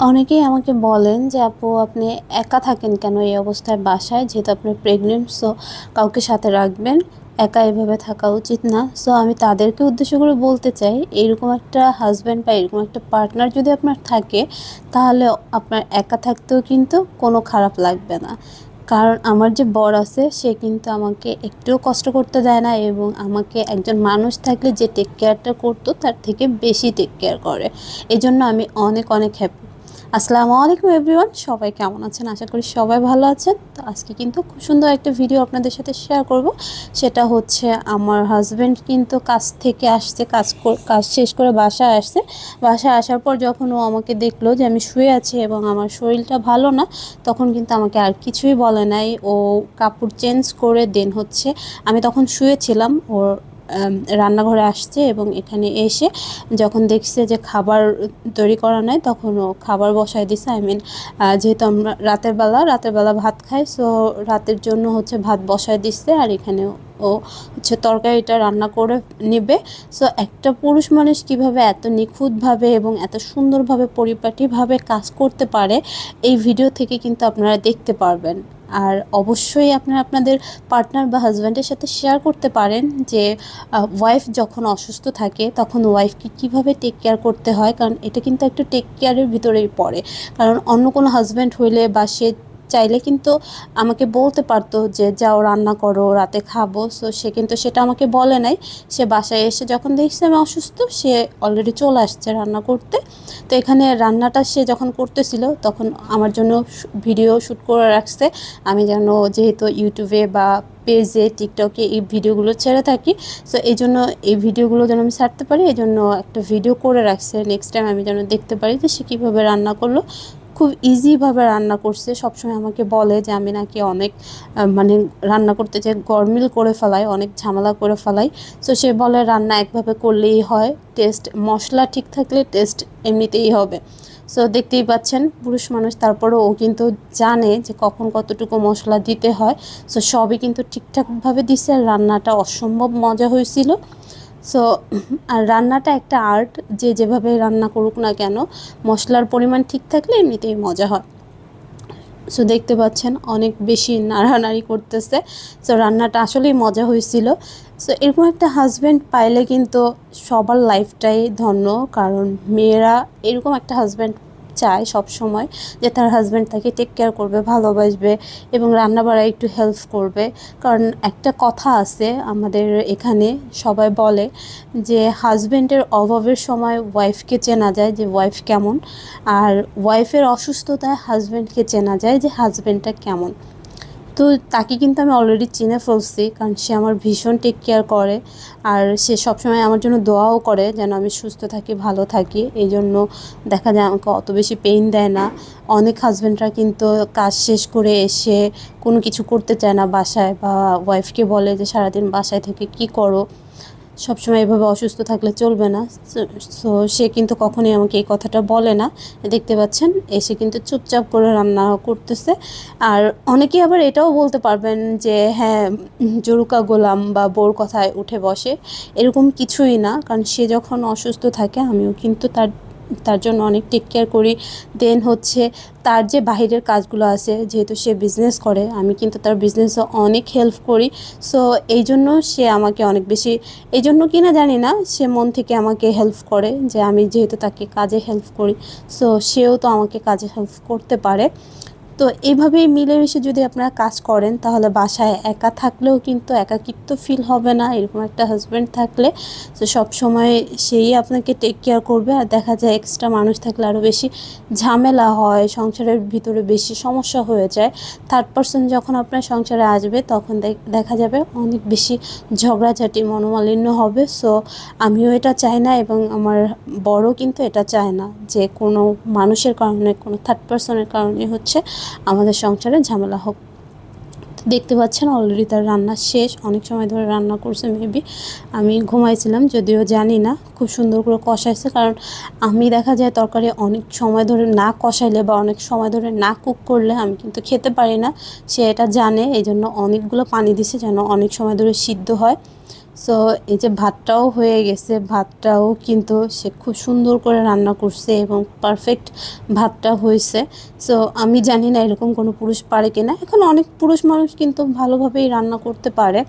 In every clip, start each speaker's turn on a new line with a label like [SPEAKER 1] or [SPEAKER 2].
[SPEAKER 1] অনেকেই আমাকে বলেন যে, আপু, আপনি একা থাকেন কেন এই অবস্থায় বাসায়? যেহেতু আপনি প্রেগনেন্ট সো কাউকে সাথে রাখবেন। একা এভাবে থাকা উচিত না। সো আমি তাদেরকে উদ্দেশ্য করে বলতে চাই, এরকম একটা হাজব্যান্ড বা এরকম একটা পার্টনার যদি আপনার থাকে, তাহলে আপনার একা থাকতেও কিন্তু কোনো খারাপ লাগবে না। কারণ আমার যে বর আছে, সে কিন্তু আমাকে একটুও কষ্ট করতে দেয় না এবং আমাকে একজন মানুষ থাকলে যে টেক কেয়ারটা করতো, তার থেকে বেশি টেক কেয়ার করে। এজন্য আমি অনেক অনেক হ্যাপি আসসালামু আলাইকুম এভরিওয়ান, সবাই কেমন আছেন? আশা করি সবাই ভালো আছেন। তো আজকে কিন্তু খুব সুন্দর একটা ভিডিও আপনাদের সাথে শেয়ার করব। সেটা হচ্ছে আমার হাজব্যান্ড কিন্তু কাজ থেকে আসছে, কাজ কাজ শেষ করে বাসায় আসছে। বাসায় আসার পর যখন ও আমাকে দেখল যে আমি শুয়ে আছি এবং আমার শরীরটা ভালো না, তখন কিন্তু আমাকে আর কিছুই বলে নাই। ও কাপড় চেঞ্জ করে দেন হচ্ছে, আমি তখন শুয়েছিলাম। ওর রান্নাঘরে আসছে এবং এখানে এসে যখন দেখছে যে খাবার তৈরি করা নাই, তখন ও খাবার বসায় দিছে। আই মিন যেহেতু আমরা রাতের বেলা রাতের বেলা ভাত খাই সো রাতের জন্য হচ্ছে ভাত বসায় দিচ্ছে আর এখানে ও হচ্ছে তরকারিটা রান্না করে নেবে। সো একটা পুরুষ মানুষ কীভাবে এত নিখুঁতভাবে এবং এত সুন্দরভাবে পরিপাটিভাবে কাজ করতে পারে, এই ভিডিও থেকে কিন্তু আপনারা দেখতে পারবেন। আর অবশ্যই আপনারা আপনাদের পার্টনার বা হাজব্যান্ডের সাথে শেয়ার করতে পারেন যে ওয়াইফ যখন অসুস্থ থাকে, তখন ওয়াইফকে কীভাবে টেক কেয়ার করতে হয়? কারণ এটা কিন্তু একটু টেক কেয়ারের ভিতরেই পড়ে। কারণ অন্য কোনো হাজব্যান্ড হইলে বা সে চাইলে কিন্তু আমাকে বলতে পারতো যে, যাও, রান্না করো, রাতে খাব। সো সে কিন্তু সেটা আমাকে বলে নাই। সে বাসায় এসে যখন দেখছে আমি অসুস্থ, সে অলরেডি চলে আসছে রান্না করতে। তো এখানে রান্নাটা সে যখন করতেছিল, তখন আমার জন্য ভিডিও শ্যুট করে রাখছে। আমি যেন যেহেতু ইউটিউবে বা পেজে, টিকটকে এই ভিডিওগুলো ছেড়ে থাকি সো এই জন্য এই ভিডিওগুলো যেন আমি ছাড়তে পারি, এই জন্য একটা ভিডিও করে রাখছে। নেক্সট টাইম আমি যেন দেখতে পারি যে, সে কীভাবে রান্না করল। খুব ইজিভাবে রান্না করছে। সবসময় আমাকে বলে যে, আমি নাকি অনেক মানে রান্না করতে চাই। গরমিল করে ফেলাই অনেক ঝামেলা করে ফেলাই সো সে বলে, রান্না একভাবে করলেই হয়। টেস্ট, মশলা ঠিক থাকলে টেস্ট এমনিতেই হবে। সো দেখতেই পাচ্ছেন, পুরুষ মানুষ, তারপরেও ও কিন্তু জানে যে, কখন কতটুকু মশলা দিতে হয়। সো সবই কিন্তু ঠিকঠাকভাবে দিছে। রান্নাটা অসম্ভব মজা হয়েছিল। সো আর রান্নাটা একটা আর্ট যে যেভাবে রান্না করুক না কেন, মশলার পরিমাণ ঠিক থাকলে এমনিতেই মজা হয়। সো দেখতে পাচ্ছেন অনেক বেশি নাড়ানাড়ি করতেছে। সো রান্নাটা আসলেই মজা হয়েছিল। সো এরকম একটা হাজব্যান্ড পাইলে কিন্তু সবার লাইফটাই ধন্য, কারণ মেয়েরা এরকম একটা হাজব্যান্ড চায় সব সময় যে তার হাজব্যান্ড তাকে টেক কেয়ার করবে, ভালোবাসবে এবং রান্নাবাড়া একটু হেল্প করবে। কারণ একটা কথা আছে আমাদের এখানে সবাই বলে যে হাজব্যান্ডের অভাবের সময় ওয়াইফকে চেনা যায় যে ওয়াইফ কেমন। আর ওয়াইফের অসুস্থতায় হাজব্যান্ডকে চেনা যায় যে হাজব্যান্ডটা কেমন। তো তাকে কিন্তু আমি অলরেডি চিনে ফেলছি, কারণ সে আমার ভীষণ টেক কেয়ার করে আর সে সবসময় আমার জন্য দোয়াও করে যেন আমি সুস্থ থাকি, ভালো থাকি। এই জন্য দেখা যায় আমাকে অত বেশি পেইন দেয় না। অনেক হাজব্যান্ডরা কিন্তু কাজ শেষ করে এসে কোনো কিছু করতে চায় না বাসায় বা ওয়াইফকে বলে যে সারাদিন বাসায় থেকে কি করো? সবসময় এভাবে অসুস্থ থাকলে চলবে না। সো, সে কিন্তু কখনোই আমাকে এই কথাটা বলে না। দেখতে পাচ্ছেন, এসে কিন্তু চুপচাপ করে রান্না করতেছে। আর অনেকেই আবার এটাও বলতে পারবেন যে হ্যাঁ জরুকা গোলাম বা বোর কথায় উঠে বসে। এরকম কিছুই না, কারণ সে যখন অসুস্থ থাকে, আমিও কিন্তু তার তার জন্য অনেক টেক কেয়ার করি। দেন হচ্ছে তার যে বাহিরের কাজগুলো আছে, যেহেতু সে বিজনেস করে, আমি কিন্তু তার বিজনেসও অনেক হেল্প করি। সো এই জন্য সে আমাকে অনেক বেশি, এই জন্য কি না জানি না, সে মন থেকে আমাকে হেল্প করে যে আমি যেহেতু তাকে কাজে হেল্প করি। সো সেও তো আমাকে কাজে হেল্প করতে পারে। তো এইভাবেই মিলেমিশে যদি আপনারা কাজ করেন, তাহলে বাসায় একা থাকলেও কিন্তু একাকিত্ব ফিল হবে না, এরকম একটা হাজব্যান্ড থাকলে। তো সব সময় সেই আপনাকে টেক কেয়ার করবে আর দেখা যায় এক্সট্রা মানুষ থাকলে আরও বেশি ঝামেলা হয়, সংসারের ভিতরে বেশি সমস্যা হয়ে যায়। থার্ড পার্সন যখন আপনার সংসারে আসবে, তখন দেখা যাবে অনেক বেশি ঝগড়াঝাটি, মনোমালিন্য হবে। সো আমিও এটা চাই না এবং আমার বড় কিন্তু এটা চায় না যে কোনো মানুষের কারণে, কোনো থার্ড পার্সনের কারণে হচ্ছে আমাদের সংসারে ঝামেলা হোক। দেখতে পাচ্ছেন অলরেডি তার রান্না শেষ। অনেক সময় ধরে রান্না করছে মেবি আমি ঘুমাইছিলাম, যদিও জানি না, খুব সুন্দর করে কষাইছে। কারণ আমি দেখা যায় তরকারি অনেক সময় ধরে না কষাইলে বা অনেক সময় ধরে না কুক করলে আমি কিন্তু খেতে পারি না। সে এটা জানে এই জন্য অনেকগুলো পানি দিছে যেন অনেক সময় ধরে সিদ্ধ হয়। সো এই যে ভাতটাও হয়ে গেছে, ভাতটাও কিন্তু সে খুব সুন্দর করে রান্না করছে এবং পারফেক্ট ভাতটা হয়েছে। সো আমি জানি না এরকম কোনো পুরুষ পারে কি না এখন অনেক পুরুষ মানুষ কিন্তু ভালোভাবেই রান্না করতে পারে।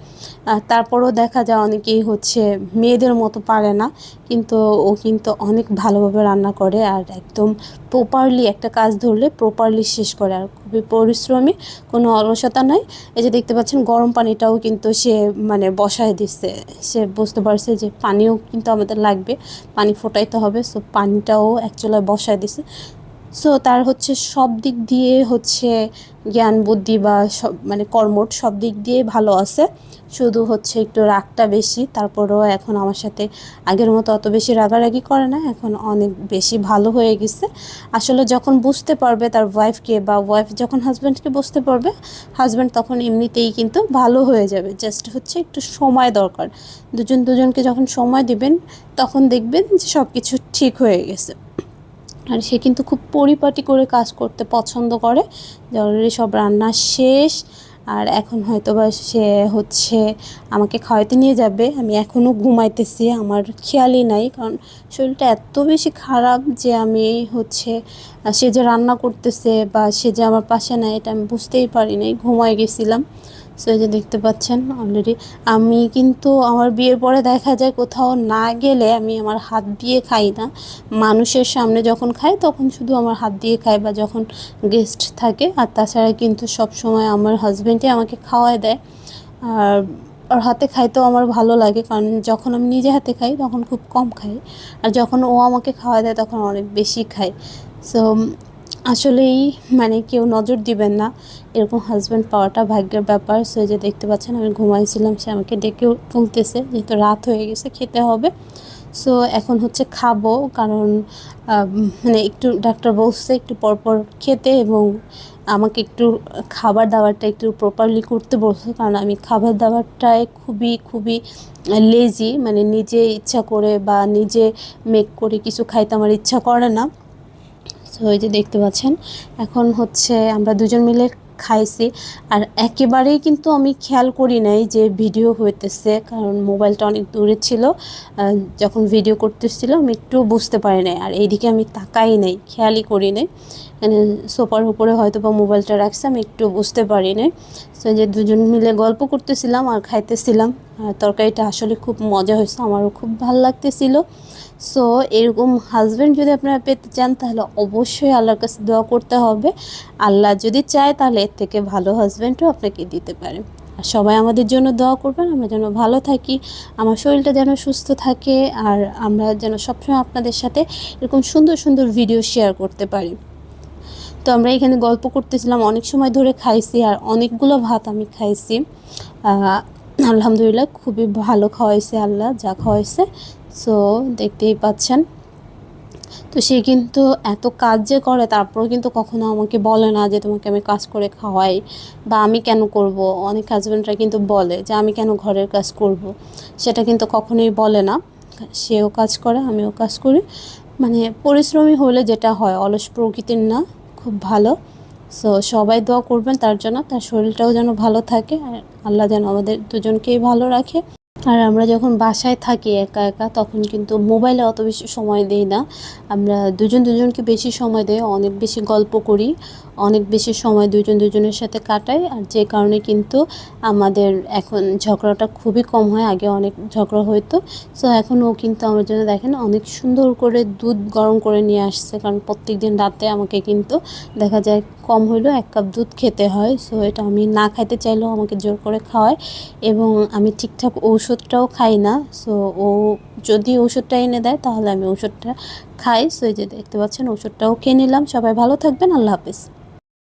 [SPEAKER 1] তারপরেও দেখা যায় অনেকেই হচ্ছে মেয়েদের মতো পারে না। কিন্তু ও কিন্তু অনেক ভালোভাবে রান্না করে আর একদম প্রপারলি একটা কাজ ধরলে প্রপারলি শেষ করে আর খুবই পরিশ্রমী, কোনো অলসতা নাই। এই যে দেখতে পাচ্ছেন গরম পানিটাও কিন্তু সে মানে বসায় দিচ্ছে সে বুঝতে পারছে যে পানিও কিন্তু আমাদের লাগবে, পানি ফোটাইতে হবে। সো পানিটাও অ্যাকচুয়ালি বসায় দিছে। সো তার হচ্ছে সব দিক দিয়ে হচ্ছে জ্ঞান, বুদ্ধি বা সব মানে কর্মট সব দিক দিয়ে ভালো আছে। শুধু হচ্ছে একটু রাগটা বেশি, তারপরেও এখন আমার সাথে আগের মতো অত বেশি রাগারাগি করে না, এখন অনেক বেশি ভালো হয়ে গেছে। আসলে যখন বুঝতে পারবে তার ওয়াইফকে বা ওয়াইফ যখন হাজব্যান্ডকে বুঝতে পারবে হাজব্যান্ড তখন এমনিতেই কিন্তু ভালো হয়ে যাবে। জাস্ট হচ্ছে একটু সময় দরকার। দুজন দুজনকে যখন সময় দিবেন, তখন দেখবেন যে সব কিছু ঠিক হয়ে গেছে। আর সে কিন্তু খুব পরিপাটি করে কাজ করতে পছন্দ করে। যে অলরেডি সব রান্না শেষ, আর এখন হয়তো বা সে হচ্ছে আমাকে খাওয়াইতে নিয়ে যাবে। আমি এখনও ঘুমাইতেছি, আমার খেয়ালই নাই, কারণ শরীরটা এত বেশি খারাপ যে আমি হচ্ছে, সে যে রান্না করতেছে বা সে যে আমার পাশে নেয় এটা আমি বুঝতেই পারি নাই ঘুমাই গেছিলাম। সো এই যে দেখতে পাচ্ছেন অলরেডি আমি কিন্তু আমার বিয়ের পরে দেখা যায় কোথাও না গেলে আমি আমার হাত দিয়ে খাই না। মানুষের সামনে যখন খাই, তখন শুধু আমার হাত দিয়ে খাই বা যখন গেস্ট থাকে। আর তাছাড়া কিন্তু সব সময় আমার হাজব্যান্ডই আমাকে খাওয়ায় দেয়। আর ওর হাতে খাইতেও আমার ভালো লাগে, কারণ যখন আমি নিজে হাতে খাই, তখন খুব কম খাই। আর যখন ও আমাকে খাওয়া দেয়, তখন অনেক বেশি খাই সো আসলেই মানে কেউ নজর দিবেন না। এরকম হাজব্যান্ড পাওয়াটা ভাগ্যের ব্যাপার। সে যে দেখতে পাচ্ছেন, আমি ঘুমাইছিলাম, সে আমাকে ডেকে তুলতেছে। যেহেতু রাত হয়ে গেছে, খেতে হবে। সো এখন হচ্ছে খাব, কারণ মানে একটু ডাক্তার বলছে, একটু পরপর খেতে এবং আমাকে একটু খাবার দাবারটা একটু প্রপারলি করতে বলছে। কারণ আমি খাবার দাবারটায় খুবই খুবই লেজি মানে নিজে ইচ্ছা করে বা নিজে মেক করে কিছু খাইতে আমার ইচ্ছা করে না। এই যে দেখতে পাচ্ছেন, এখন হচ্ছে আমরা দুজন মিলে খাইছি। আর একেবারেই কিন্তু আমি খেয়াল করি নাই যে ভিডিও হইতেছে, কারণ মোবাইলটা অনেক দূরে ছিল। যখন ভিডিও করতেছিল, আমি একটু বুঝতে পারি নাই। আর এইদিকে আমি তাকাই নাই, খেয়ালই করি নাই। মানে সোফার উপরে হয়তো বা মোবাইলটা রাখছে, আমি একটু বুঝতে পারি নাই সো যে দুজন মিলে গল্প করতেছিলাম আর খাইতেছিলাম, আর তরকারিটা আসলে খুব মজা হয়েছে, আমারও খুব ভালো লাগতেছিল। সো, এরকম হাজব্যান্ড যদি আপনারা পেতে চান, তাহলে অবশ্যই আল্লাহর কাছে দোয়া করতে হবে। আল্লাহ যদি চায়, তাহলে এর থেকে ভালো হাজব্যান্ডও আপনাকে দিতে পারে। আর সবাই আমাদের জন্য দোয়া করবেন, আমরা যেন ভালো থাকি, আমার শরীরটা যেন সুস্থ থাকে, আর আমরা যেন সবসময় আপনাদের সাথে এরকম সুন্দর সুন্দর ভিডিও শেয়ার করতে পারি। তো আমরা এখানে গল্প করতেছিলাম, অনেক সময় ধরে খাইছি আর অনেকগুলো ভাত আমি খাইছি। আলহামদুলিল্লাহ খুবই ভালো খাওয়াইছে আল্লাহ যা খাওয়াইছে। সো দেখতেই পাচ্ছেন। তো সে কিন্তু এত কাজ যে করে, তারপরেও কিন্তু কখনো আমাকে বলে না যে তোমাকে আমি কাজ করে খাওয়াই বা আমি কেন করব। অনেক হাজব্যান্ডরা কিন্তু বলে যে আমি কেন ঘরের কাজ করব। সেটা কিন্তু কখনোই বলে না। সেও কাজ করে, আমিও কাজ করি। মানে পরিশ্রমী হলে যেটা হয়, অলস প্রকৃতির না। খুব ভালো। সো সবাই দোয়া করবেন তার জন্য, তার শরীরটাও যেন ভালো থাকে। আর আল্লাহ যেন আমাদের দুজনকেই ভালো রাখে। আর আমরা যখন বাসায় থাকি একা একা, তখন কিন্তু মোবাইলে অত বেশি সময় দিই না। আমরা দুজন দুজনকে বেশি সময় দেয় অনেক বেশি গল্প করি, অনেক বেশি সময় দুজন দুজনের সাথে কাটাই। আর যে কারণে কিন্তু আমাদের এখন ঝগড়াটা খুবই কম হয়, আগে অনেক ঝগড়া হইতো। সো এখন ও কিন্তু আমার জন্য দেখেন অনেক সুন্দর করে দুধ গরম করে নিয়ে আসছে। কারণ প্রত্যেক দিন রাতে আমাকে কিন্তু দেখা যায় কম হইলেও এক কাপ দুধ খেতে হয়। সো এটা আমি না খাইতে চাইলেও আমাকে জোর করে খাওয়ায়। এবং আমি ঠিকঠাক ঔষধটাও খাই না সো ও যদি ওষুধটা এনে দেয় তাহলে আমি ওষুধটা খাই। সো এই যে দেখতে পাচ্ছেন, ওষুধটাও খেয়ে নিলাম। সবাই ভালো থাকবেন, আল্লাহ হাফিজ।